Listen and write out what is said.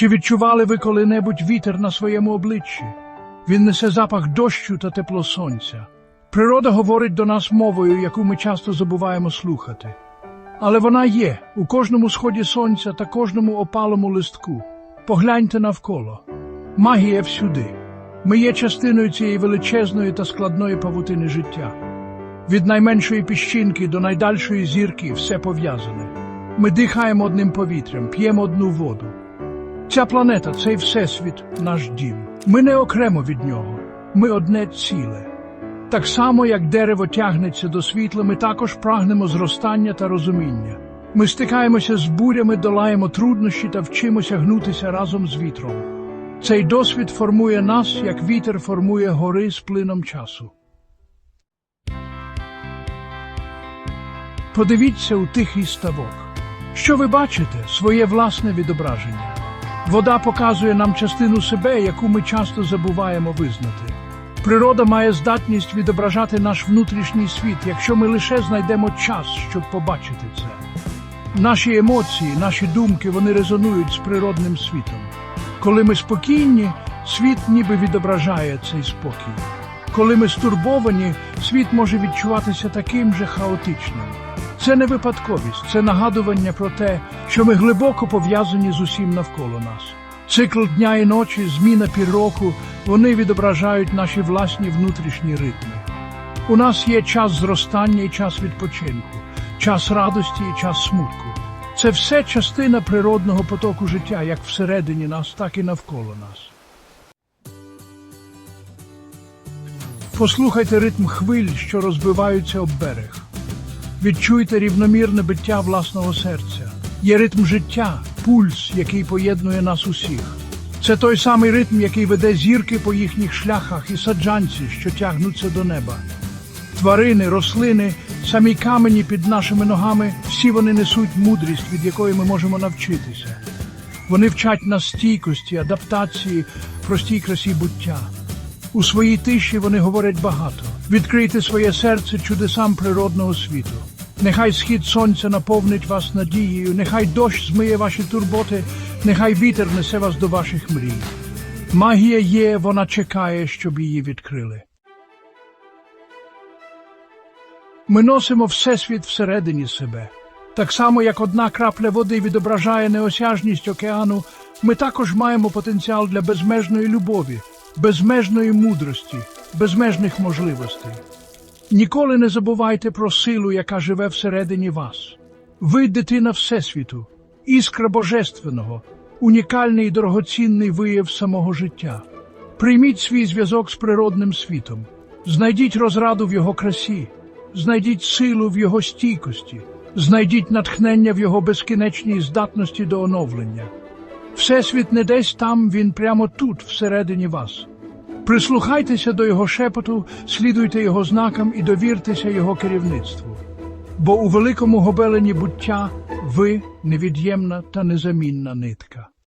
Чи відчували ви коли-небудь вітер на своєму обличчі? Він несе запах дощу та тепло сонця. Природа говорить до нас мовою, яку ми часто забуваємо слухати. Але вона є у кожному сході сонця та кожному опалому листку. Погляньте навколо. Магія всюди. Ми є частиною цієї величезної та складної павутини життя. Від найменшої піщинки до найдальшої зірки все пов'язане. Ми дихаємо одним повітрям, п'ємо одну воду. Ця планета, цей всесвіт, наш дім. Ми не окремо від нього, ми одне ціле. Так само, як дерево тягнеться до світла, ми також прагнемо зростання та розуміння. Ми стикаємося з бурями, долаємо труднощі та вчимося гнутися разом з вітром. Цей досвід формує нас, як вітер формує гори з плином часу. Подивіться у тихий ставок. Що ви бачите? Своє власне відображення. Вода показує нам частину себе, яку ми часто забуваємо визнати. Природа має здатність відображати наш внутрішній світ, якщо ми лише знайдемо час, щоб побачити це. Наші емоції, наші думки, вони резонують з природним світом. Коли ми спокійні, світ ніби відображає цей спокій. Коли ми стурбовані, світ може відчуватися таким же хаотичним. Це не випадковість, це нагадування про те, що ми глибоко пов'язані з усім навколо нас. Цикл дня і ночі, зміна півроку, вони відображають наші власні внутрішні ритми. У нас є час зростання і час відпочинку, час радості і час смутку. Це все частина природного потоку життя, як всередині нас, так і навколо нас. Послухайте ритм хвиль, що розбиваються об берег. Відчуйте рівномірне биття власного серця. Є ритм життя, пульс, який поєднує нас усіх. Це той самий ритм, який веде зірки по їхніх шляхах і саджанці, що тягнуться до неба. Тварини, рослини, самі камені під нашими ногами, всі вони несуть мудрість, від якої ми можемо навчитися. Вони вчать нас стійкості, адаптації, простій красі буття. У своїй тиші вони говорять багато. Відкрийте своє серце чудесам природного світу. Нехай схід сонця наповнить вас надією, нехай дощ змиє ваші турботи, нехай вітер несе вас до ваших мрій. Магія є, вона чекає, щоб її відкрили. Ми носимо Всесвіт всередині себе. Так само, як одна крапля води відображає неосяжність океану, ми також маємо потенціал для безмежної любові, безмежної мудрості, безмежних можливостей. Ніколи не забувайте про силу, яка живе всередині вас. Ви дитина Всесвіту, іскра Божественного, унікальний і дорогоцінний вияв самого життя. Прийміть свій зв'язок з природним світом, знайдіть розраду в його красі, знайдіть силу в його стійкості, знайдіть натхнення в його безкінечній здатності до оновлення. Всесвіт не десь там, він прямо тут, всередині вас. Прислухайтеся до його шепоту, слідуйте його знакам і довіртеся його керівництву. Бо у великому гобелені буття ви невід'ємна та незамінна нитка.